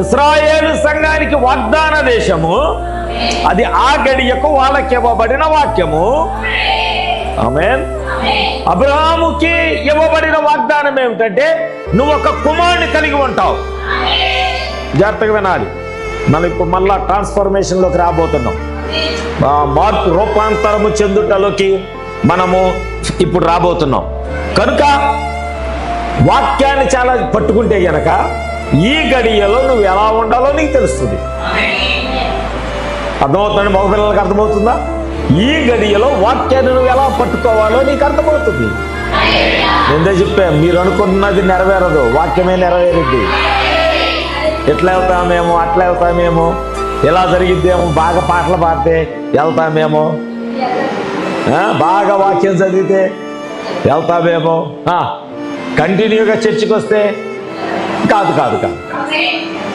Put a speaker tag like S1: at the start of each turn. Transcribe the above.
S1: ఇస్రాయేలు సంఘానికి వాగ్దాన దేశము. అది ఆ గడియకు వాళ్ళకి ఇవ్వబడిన వాక్యము. ఆమెన్. అబ్రహాముకి ఇవ్వబడిన వాగ్దానం ఏమిటంటే నువ్వు ఒక కుమారుని కలిగి ఉంటావు. జాగ్రత్తగా వినాలి. మనం ఇప్పుడు మళ్ళా ట్రాన్స్ఫర్మేషన్లోకి రాబోతున్నాం. మార్పు రూపాంతరము చెందుటలోకి మనము ఇప్పుడు రాబోతున్నాం. కనుక వాక్యాన్ని చాలా పట్టుకుంటే గనక ఈ గడియలో నువ్వు ఎలా ఉండాలో నీకు తెలుస్తుంది. అర్థమవుతుంది మగపిల్లలకు అర్థమవుతుందా? ఈ గడియలో వాక్యాన్ని నువ్వు ఎలా పట్టుకోవాలో నీకు అర్థమవుతుంది. ఎందే చెప్పా మీరు అనుకుంటున్నది నెరవేరదు వాక్యమే నెరవేరుద్ది. ఎట్లా వెళ్తామేమో అట్లా వెళ్తామేమో ఎలా జరిగిద్దేమో బాగా పాటలు పాడితే వెళ్తామేమో బాగా వాక్యం చదివితే వెళ్తామేమో కంటిన్యూగా చర్చికి వస్తే Obrigado, obrigado, obrigado.